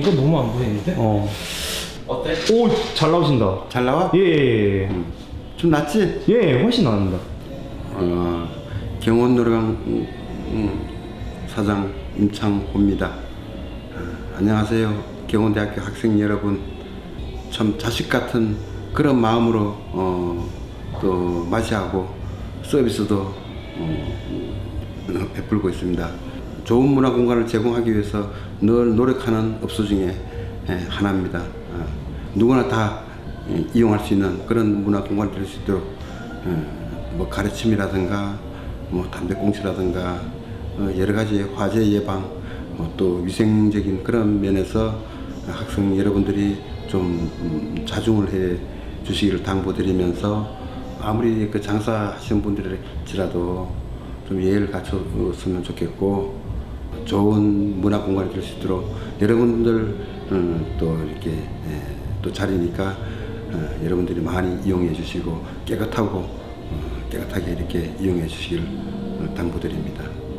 이거 너무 안 보이는데? 어. 어때? 오, 잘 나오신다. 잘 나와? 예, 예, 예. 좀 낫지? 예, 훨씬 나옵니다. 어, 경원 노래방 음, 음, 사장 임창호입니다. 어, 안녕하세요. 경원대학교 학생 여러분. 참 자식 같은 그런 마음으로 어, 또 맞이하고 서비스도 어, 음, 베풀고 있습니다. 좋은 문화 공간을 제공하기 위해서 늘 노력하는 업소 중에 예, 하나입니다. 어, 누구나 다 예, 이용할 수 있는 그런 문화 공간이 될 수 있도록 어, 뭐 가르침이라든가 뭐 담배꽁초라든가 어, 여러 가지 화재 예방 어, 또 위생적인 그런 면에서 학생 여러분들이 좀 음, 자중을 해 주시기를 당부드리면서 아무리 그 장사하시는 분들이라도 좀 예의를 갖췄으면 좋겠고 좋은 문화 공간이 될 수 있도록 여러분들 음, 또 이렇게 예, 또 자리니까 어, 여러분들이 많이 이용해 주시고 깨끗하고 어, 깨끗하게 이렇게 이용해 어, 당부드립니다.